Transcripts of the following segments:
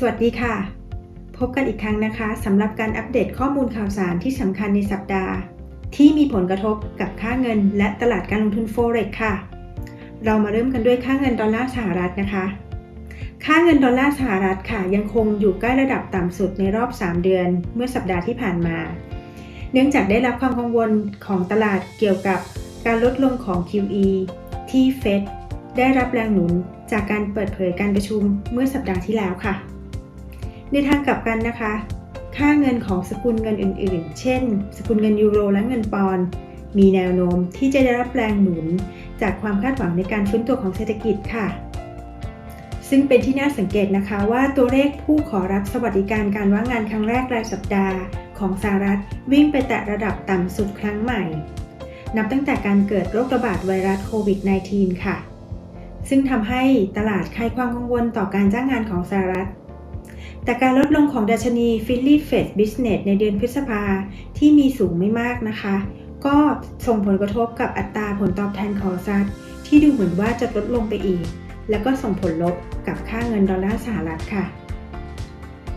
สวัสดีค่ะ พบกันอีกครั้งนะคะสำหรับการอัปเดตข้อมูลข่าวสารที่สำคัญในสัปดาห์ ที่มีผลกระทบกับค่าเงิน และตลาดการลงทุน Forex ค่ะ เรามาเริ่มกันด้วยค่าเงินดอลลาร์สหรัฐนะคะ ค่าเงินดอลลาร์สหรัฐค่ะ ยังคงอยู่ใกล้ระดับต่ำสุดในรอบ 3 เดือน เมื่อสัปดาห์ที่ผ่านมา เนื่องจากได้รับความกังวลของตลาดเกี่ยวกับการลดลงของ QE ที่เฟดได้รับแรงหนุนจากการเปิดเผยการประชุมเมื่อสัปดาห์ที่แล้วค่ะ ในทางกลับกันนะคะ ค่าเงินของสกุลเงินอื่น ๆ เช่น สกุลเงินยูโรและเงินปอนด์มีแนวโน้มที่จะได้รับแรงหนุน จากความคาดหวังในการฟื้นตัวของเศรษฐกิจค่ะ ซึ่งเป็นที่น่าสังเกตนะคะว่าตัวเลขผู้ขอรับสวัสดิการการว่างงานครั้งแรกรายสัปดาห์ของสหรัฐวิ่งไปแตะระดับต่ำสุดครั้งใหม่ นับตั้งแต่การเกิดโรคระบาดไวรัสโควิด -19 ค่ะ ซึ่งทำให้ตลาดคลายความกังวลต่อการจ้างงานของสหรัฐ แต่การลดลงของดัชนี Philly Fed Business ในเดือนพฤษภาที่มีสูงไม่มากนะคะ ก็ส่งผลกระทบกับอัตราผลตอบแทนของสหรัฐที่ดูเหมือนว่าจะลดลงไปอีก แล้วก็ส่งผลลบกับค่าเงินดอลลาร์สหรัฐค่ะ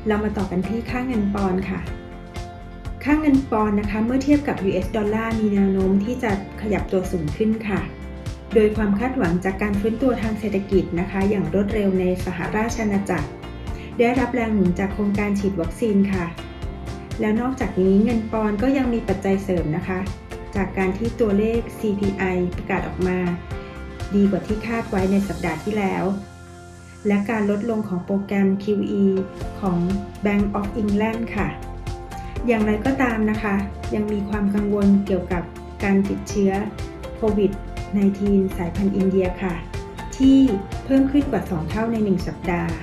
เรามาต่อกันที่ค่าเงินปอนด์ค่ะ ค่าเงินปอนด์นะคะ เมื่อเทียบกับ US ดอลลาร์มีแนวโน้มที่จะขยับตัวสูงขึ้นค่ะโดยความคาดหวังจากการฟื้นตัวทางเศรษฐกิจนะคะ อย่างรวดเร็วในสหราชอาณาจักร ได้รับแรงหนุนจากโครงการฉีดวัคซีนค่ะ แล้วนอกจากนี้เงินปอนก็ยังมีปัจจัยเสริมนะคะ จากการที่ตัวเลข CPI ประกาศออกมา ดีกว่าที่คาดไว้ในสัปดาห์ที่แล้ว และการลดลงของโปรแกรม QE ของ Bank of England ค่ะ อย่างไรก็ตามนะคะ ยังมีความกังวลเกี่ยวกับการติดเชื้อโควิด -19 สายพันธุ์อินเดียค่ะ ที่เพิ่มขึ้นกว่า 2 เท่าใน 1 สัปดาห์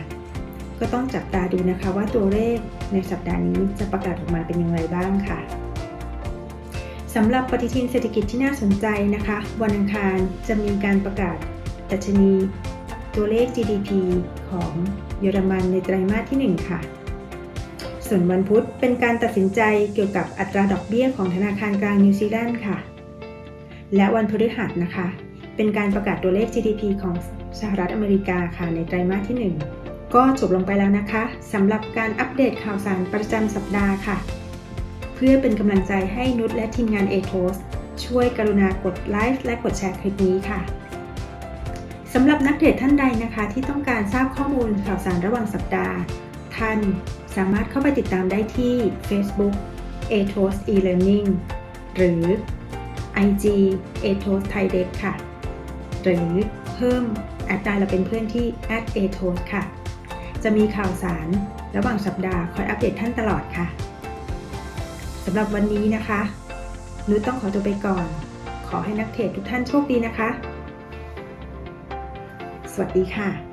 ก็ต้องจับตาดูนะคะว่าตัวเลขในสัปดาห์นี้จะประกาศออกมาเป็นอย่างไรบ้างค่ะสำหรับปฏิทินเศรษฐกิจที่น่าสนใจนะคะ วันอังคารจะมีการประกาศดัชนีตัวเลข GDP ของเยอรมันในไตรมาสที่ 1 ค่ะ ส่วนวันพุธเป็นการตัดสินใจเกี่ยวกับอัตราดอกเบี้ยของธนาคารกลางนิวซีแลนด์ค่ะ และวันพฤหัสนะคะ เป็นการประกาศตัวเลข GDP ของสหรัฐอเมริกาค่ะในไตรมาสที่ 1 ก็จบลงไปแล้วนะคะสำหรับการอัปเดตข่าวสารประจำสัปดาห์ค่ะ เพื่อเป็นกำลังใจให้นุชและทีมงาน a t o s ช่วยกรุณากดไลค์และกดแชร์คลิปนี้ค่ะสำหรับนักเทรดท่านใดนะคะที่ต้องการทราบข้อมูลข่าวสารระหว่างสัปดาห์ ท่านสามารถเข้าไปติดตามได้ที่ Facebook a t o s e-learning หรือ IG a t o s Thai Deck ค่ะ หรือเพิ่มแอดไลน์เราเป็นเพื่อนที่ a t o s ค่ะ จะมีข่าวสารระหว่างสัปดาห์คอยอัปเดตท่านตลอดค่ะสำหรับวันนี้นะคะนุชต้องขอตัวไปก่อน ขอให้นักเทรดทุกท่านโชคดีนะคะ สวัสดีค่ะ